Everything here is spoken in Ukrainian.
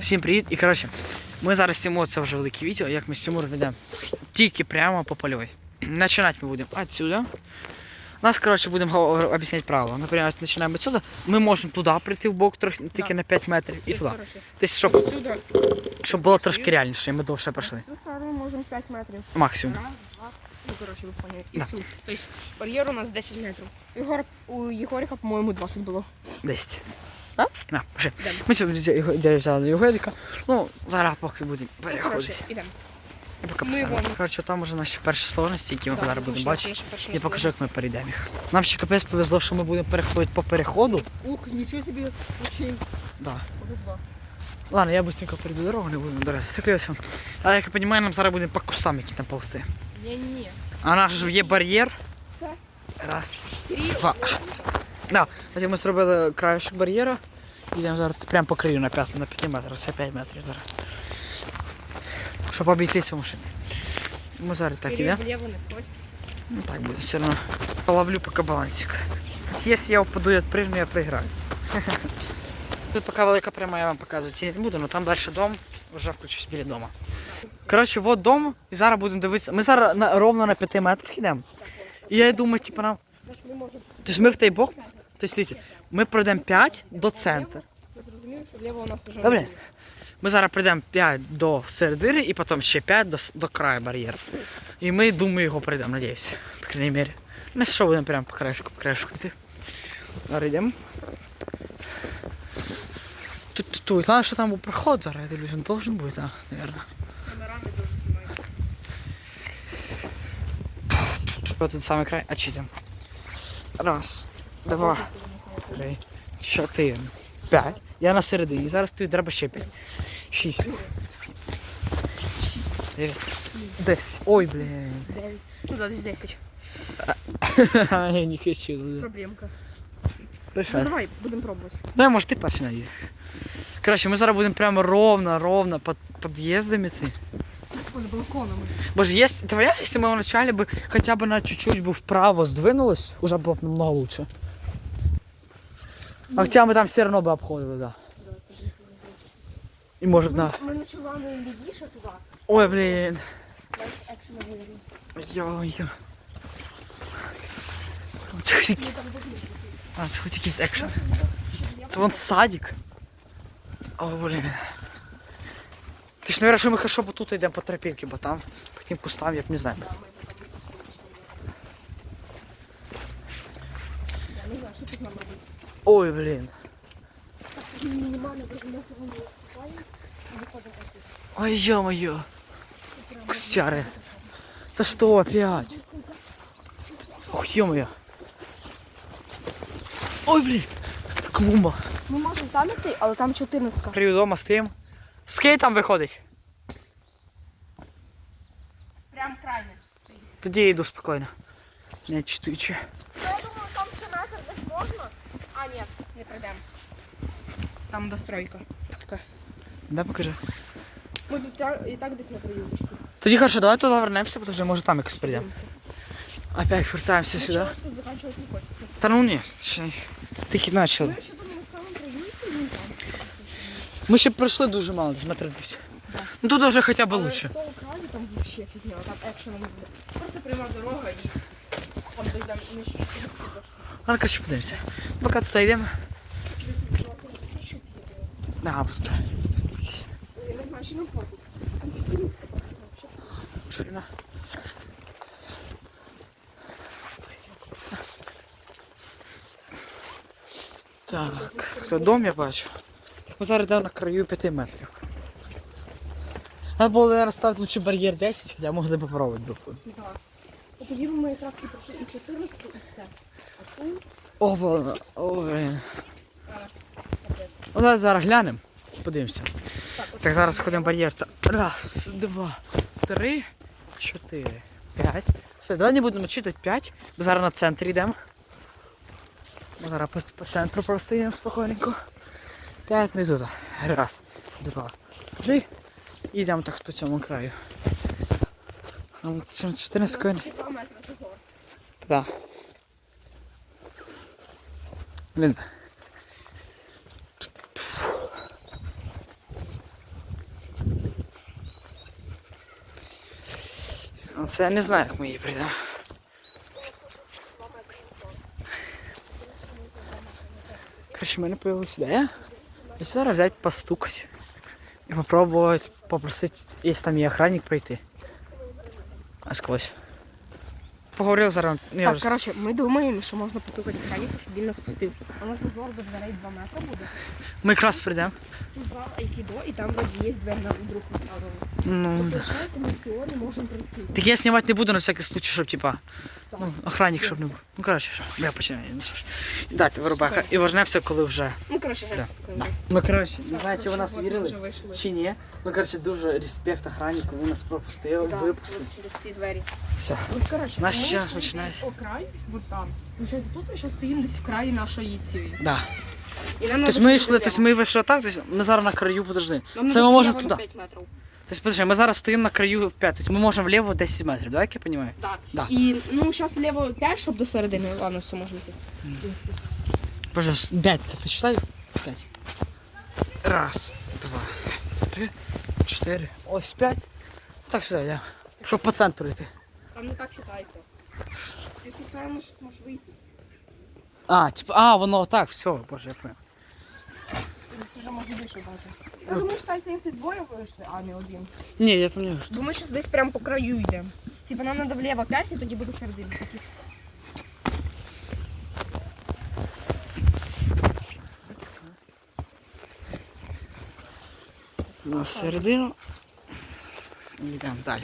Всім привіт! І коротше, ми зараз знімемо це вже велике відео, як ми з Тимуром йдемо тільки прямо по польовій. Начинать ми будемо отсюда. Нас, коротше, будемо об'ясняти правила. Наприклад, починаємо отсюда. Ми можемо туди прийти в бок трохи тільки на 5 метрів і туди. Тобто, щоб, щоб було трошки реальніше, ми довше пройшли. Сторону можемо 5 метрів. Максимум. Ну, коротше, ви поняли. І Да. всю. Тобто бар'єр у нас 10 метрів. Ігор, у Єгоріка, по-моєму, 20 було. 10. Так? На, пошли. Ми сьогодні дя- його- дядя. Ну, зараз поки будемо Ну, коротше, переходити. ідемо. І поки вон. Коротше, там вже наші перші сложності, які ми Так, зараз будемо бачити. я Я покажу, як ми перейдемо їх. Нам ще капець повезло, що ми будемо переходити по переходу. Ух, нічого собі, вообще. Да. Ладно, я быстренько перейду дорогу, не буду набиратися. Закрився. Але як я розумію, нам зараз будемо по кустам які там ползти. Ні-ні-ні. А у нас же є бар'єр. Раз. Три. Два. Да. Потім ми зробили краєшок бар'єра. Йдемо зараз прямо по краю на 5, на 5 метрів. Це 5 метрів зараз. Щоб обійти цю машину. Ми зараз так сходь. Ну так буде, все одно. Половлю поки балансик. Якщо я упаду і відпригну, я проіграю. Тут поки велика пряма я вам показувати не буду, але там далі дом, вже включусь біля дома. Коротше, от дом, і зараз будемо дивитися. Ми зараз на, ровно на 5 метрах йдемо. І я думаю, типу, нам. Ми можемо. Тобто ми в той бок. Тобто, ми пройдемо 5 до центру. Ви зрозуміли, що вліво у нас вже Добре. не. Ми зараз прийдемо 5 до середини і потім ще 5 до, до краю бар'єру. І ми, думаю, його пройдемо, надіюсь. По крайній мірі. Ну що будемо прямо по краєшку, по краєшку йти. Зараз йдемо. Тут, тут, тут. Главное, що там був проход зараз, я дивлюсь, він должен бути, так, наверное. Камерами дуже знімають. Ось тут самий край, а чи йдемо? Раз, два, три, чотири, п'ять. Я на середині. Зараз тут треба ще п'ять. Шість. Сім. Дев'ять. Десять. Ой, блін. Дев'ять. Ну, да, десь 10. Я не хочу. Проблемка. Ну, Прийшла. давай, будемо пробувати. Давай, може ти перший найди. Коротше, ми зараз будемо прямо ровно, ровно під під'їздами йти. Под балконом. Боже, если, давай, если мы вначале бы хотя бы на чуть-чуть бы вправо сдвинулось, уже было бы намного лучше. А хотя мы там все равно бы обходили, да. И может, да. Ми ночували лівіше туди. Ой, виявили. Йо-йо. Це хоч якийсь- Ми. А, це хоч якийсь екшен. Це вон садик. О, блін. Ти ж, наверное, що ми хорошо бо тут йдемо по тропінці, бо там по тим кустам, я б не знаю. Ой, блін. Мінімально дуже не виступаємо і виходимо тут. Ой, ё-моё. Костяри. Та что опять? Ох, ё-моё. Ой, блін. Клумба. Ми можемо там іти, але там 14. Привіт, дома стоїм. З ким там виходить? Прям крайне. Тоді я йду спокійно. Не читучи. Я думаю, там ще метр десь можна. Там достройка. Така. Да, покажи. Ми тут та- і так десь на краю почти. Тоді хорошо, давай туди вернемося, тому що може там якось прийдемо. Дивимося. Опять вертаємося сюди. ось тут закінчувати не хочеться. Та ну ні, ще тільки почали. Ми ще думали в самому краю, і він там. Ми ще пройшли дуже мало, десь метрів 200. Да. Ну тут вже хоча б Але лучше. з того краю там взагалі фігня, там екшеном буде. Просто пряма дорога і там дійдемо ми ще. Ладно, короче, подивимося. Поки тут йдемо. Да, тут. Я не знаю, що платить. Там фігня. Ширина. Так, хто дом я бачу. Ми зараз йдемо на краю 5 метрів. Треба було, наверное, ставити лучше бар'єр 10, хоча могли б попробувати би. Так. А тоді ми якраз і пройшли і 14, і все. А тут О, блин. Ой, Ну, зараз глянемо. Подивимося. Так, Так, зараз ходимо бар'єр. Раз, два, три, чотири, п'ять. Все, давай не будемо читати п'ять, бо зараз на центр йдемо. Зараз по, по центру просто йдемо спокійненько. П'ять ми тут. Раз, два, три. І йдемо так по цьому краю. Нам 14 коін. Два метри зазор. Блін. Ну, Це я не знаю, як ми її прийдемо. Короче, в мене появилась ідея. І зараз взяти постукати. І попробувати попросити, якщо там є охранник, прийти. А сквозь. Поговорив зараз. я Так, вже- коротше, ми думаємо, що можна постукати охраннику, щоб він нас пустив. У нас зазор до дверей 2 метри буде. Ми якраз прийдемо. Тут зал айкідо, і там вроді є двері на друг поставили. Ну, да. Получається, ми в теорії можемо прийти. Так я знімати не буду на всякий случай, щоб типа. Ну, охранник, щоб не був. Ну, коротше, що. Я починаю. Ну що ж. Дайте вирубака. І вернемося, коли вже. Ну, коротше, Да, да. Ну, коротше, не знаю, чи ви нас от ми вірили, чи ні. Ну, коротше, дуже респект охраннику, він нас пропустив, Да, випустив. от через ці двері. Все. Ну, коротше, Наш ми час починається. Окрай, край, от там. Получається, тут ми зараз стоїмо десь в краї нашої цієї. Да. І нам Тобто ми йшли, прямо. тобто ми вийшли так, тобто ми зараз на краю, подожди. Нам Це ми можемо туди. на 5 метрів. Тобто, подожди, ми зараз стоїмо на краю в 5, тобто ми можемо вліво 10 метрів, да, як я розумію? Да. Да. І ну зараз вліво 5, щоб до середини. Ладно, все можна йти. Боже, 5, так ти читай? 5. Раз, два, три, чотири, ось 5. Так сюди, я. Щоб по центру йти. Там не так читається. Ти спеціально щось можеш вийти. А, типа, а, воно так, все, боже, я понял. Ти вже може вийшов бачити. Я думаю, що якщо двоє вийшли, а не один. Ні, я там не жду. Думаю, що десь прямо по краю йдемо. Типа нам треба вліво 5 і тоді буде середина. Такі. На середину. Йдемо далі.